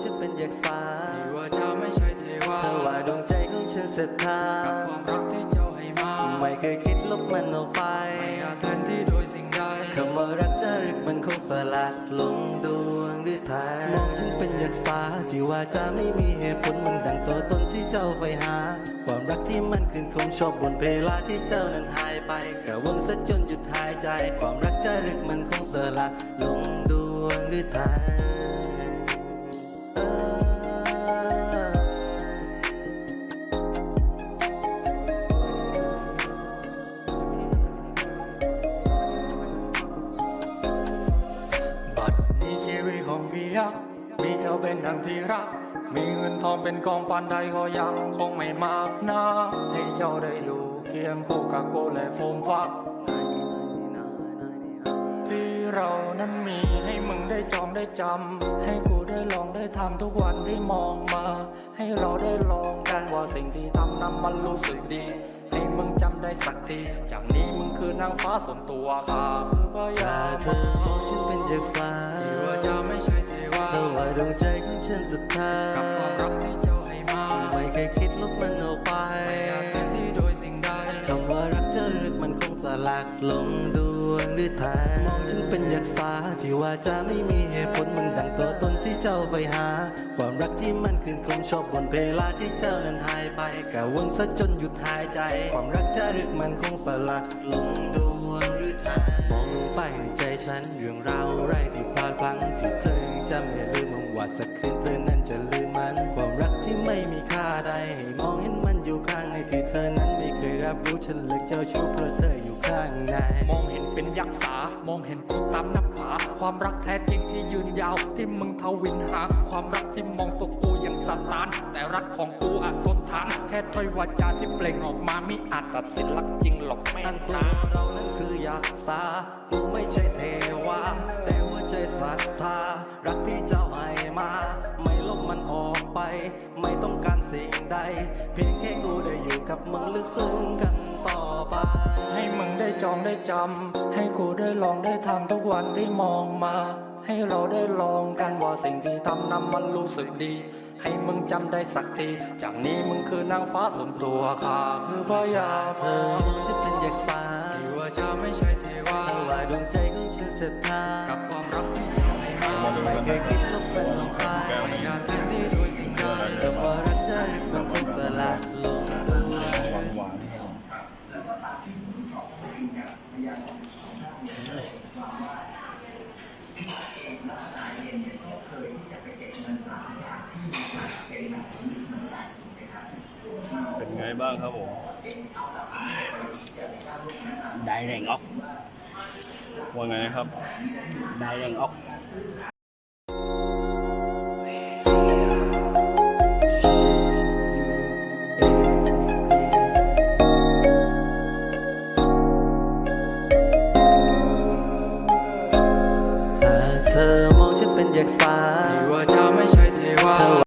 อยากสาที่ว่าจะไม่ใช่เทวาเธอว่าดวงใจของฉันศรัทธากับความรักที่เจ้าให้มา ไม่เคยคิดลบมันออกไป ไม่อาจแทนที่โดยสิ่งใดคำว่ารักจะรึกมันคงสลักลงดวงหรือแทนมองฉันเป็นอยากสาที่ว่าจะไม่มีเหตุผลมันดังตัวตนที่เจ้าไฟหา ความรักที่มันขึ้นคงชอบบนเพลาที่เจ้านั้นหายไปกระวงซะจนหยุดหายใจ ความรักจะรึกมันคงสลักลงดวงหรือแทนเยักษ์มีเจ้าเป็นดังที่รัก มีเงินทองเป็นกองปานใดก็ยังคงไม่มากนะให้เจ้าได้อยู่เคียงคู่กับโกและโฟมฟัก ที่เรานั้นมีให้มึงได้จองได้จำ ให้กูได้ลองได้ทำทุกวันที่มองมา ให้เราได้ลองกันว่าสิ่งที่ทำนั้นมันรู้สึกดีให้มึงจำได้สักที จากนี้มึงคือนางฟ้าส่วนตัวข้าคือพยาถ้าเธอมองฉันเป็นอยากสาที่ว่าจะไม่ใช่ เทวาเธอว่าดวงใจของฉันศรัทธากับความรักที่เจ้าให้มา ไม่เคยคิดลบมันออกไปไม่อาจแทนที่โดยสิ่งใดคำว่ารักจะรึกมันคงสลักลงดวงหรือแทนมองฉันเป็นยากษ์สาที่ว่าจะไม่มีเหตุผลมันดังตัวตนที่เจ้าไฟหา ความรักที่มันขึ้นคงชอบบนเพลาที่เจ้านั้นหายไปกะวนซะจนหยุดหายใจ ความรักจะรึกมันคงสลักลงดวงหรือแทนมองลงไปในใจฉันเรื่องราวไรที่พลาดพลั้งที่ รับรู้ฉันเลือกเจ้าชู้เพราะเธออยู่ข้างในมองเห็นเป็นยักษ์สามองเห็นกูตามหน้าผา ความรักแท้จริงที่ยืนยาว ที่มึงทวินหา ความรักที่มองตัวกูอย่างสตาน แต่รักของกูอาจทนทาน แค่ถ้อยวาจาที่เปล่งออกมาไม่อาจตัดสินรักจริงหรอกแม่นั่นตัวตาเรานั้นคืออยากษากูไม่ใช่เทวาแต่หัวใจศรัทธา รักที่เจ้าให้มา ไม่ลบมันออกไป ไม่ต้องการสิ่งใด เพียงแค่กูได้อยู่ กับมึงลึกซึ้งกันต่อไป ให้มึงได้จองได้จำ ให้กูได้ลองได้ทำทุกวันที่มองมา ให้เราได้ลองกันว่าสิ่งที่ทำนั้นมันรู้สึกดี ให้มึงจำได้สักที จากนี้มึงคือนางฟ้าส่วนตัวข้าคือพยาเธอมองฉันเป็นอยากษาที่ว่าจะไม่ใช่เทวาถ้าว่าดวงใจของฉันศรัทธากับความรักที่เจ้าให้มาไม่เคยคิดลบมัน เป็นไงบ้างครับผม đại đàn ốc ว่าไงนะครับ đại đàn ốc จากฟ้า